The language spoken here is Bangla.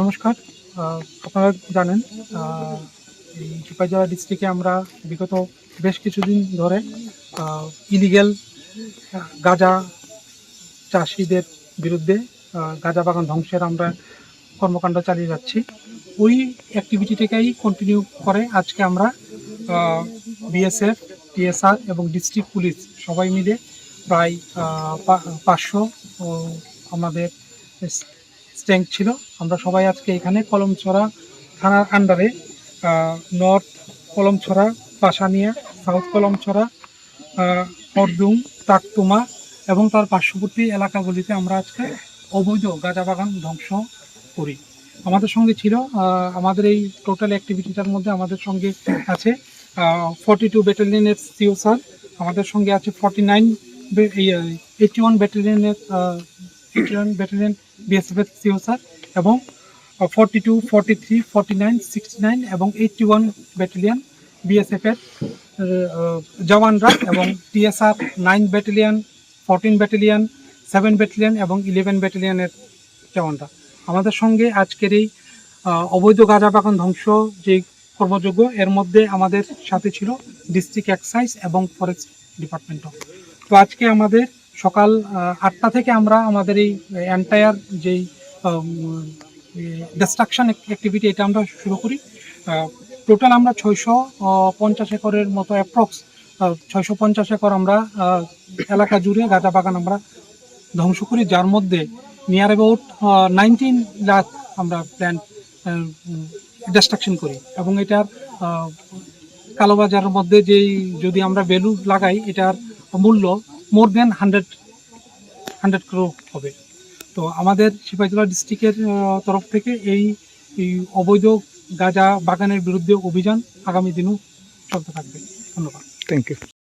নমস্কার। আপনারা জানেন এই ডিস্ট্রিক্টে আমরা বিগত বেশ কিছুদিন ধরে ইলিগেল গাঁজা চাষিদের বিরুদ্ধে গাঁজা বাগান ধ্বংসের আমরা কর্মকাণ্ড চালিয়ে যাচ্ছি। ওই অ্যাক্টিভিটিটাকেই কন্টিনিউ করে আজকে আমরা বিএসএফ টিএসআর এবং ডিস্ট্রিক্ট পুলিশ সবাই মিলে প্রায় পাঁচশো আমাদের স্ট্যাঙ্ক ছিল। আমরা সবাই আজকে এখানে কলমছড়া থানার আন্ডারে নর্থ কলমছড়া পাশানিয়া সাউথ কলমছড়া আহ, হরদুম তাকতুমা এবং তার পার্শ্ববর্তী এলাকাগুলিতে আমরা আজকে অবৈধ গাঁজা বাগান ধ্বংস করি। আমাদের সঙ্গে ছিল আমাদের এই টোটাল অ্যাক্টিভিটিটার মধ্যে আমাদের সঙ্গে আছে ফর্টি টু ব্যাটালিয়নের সিও স্যার আমাদের সঙ্গে আছে ফর্টি নাইন এইটি ওয়ান ব্যাটালিয়নের ওয়ান ব্যাটালিয়ন বিএসএফ এর সিও স্যার এবং forty two forty three forty nine sixty nine এবং এইটটি ওয়ান ব্যাটালিয়ন বিএসএফ এর জওয়ানরা এবং TSR nine battalion fourteen battalion seven battalion এবং ইলেভেন ব্যাটালিয়নের জওয়ানরা আমাদের সঙ্গে আজকের এই অবৈধ গাঁজা বাগান ধ্বংস যে কর্মযোগ্য, এর মধ্যে আমাদের সাথে ছিল ডিস্ট্রিক্ট এক্সাইজ এবং ফরেস্ট ডিপার্টমেন্টও তো আজকে আমাদের সকাল আটটা থেকে আমরা আমাদের এই এন্টায়ার যেই ডিস্ট্রাকশন অ্যাক্টিভিটি এটা আমরা শুরু করি। টোটাল আমরা ছয়শো পঞ্চাশ একরের মতো অ্যাপ্রক্স ছয়শো পঞ্চাশ একর আমরা এলাকা জুড়ে গাঁজা বাগান আমরা ধ্বংস করি, যার মধ্যে নিয়ার অ্যাবাউট নাইনটিন লাখ আমরা প্ল্যান্ট ডিস্ট্রাকশন করি। এবং এটার কালোবাজারের মধ্যে যেই যদি আমরা ভ্যালু লাগাই, এটার মূল্য মোর দেন হান্ড্রেড হান্ড্রেড ক্রো হবে। তো আমাদের সিপাহীজলা ডিস্ট্রিক্টের তরফ থেকে এই অবৈধ গাঁজা বাগানের বিরুদ্ধে অভিযান আগামী দিনও চলতে থাকবে। ধন্যবাদ। Thank you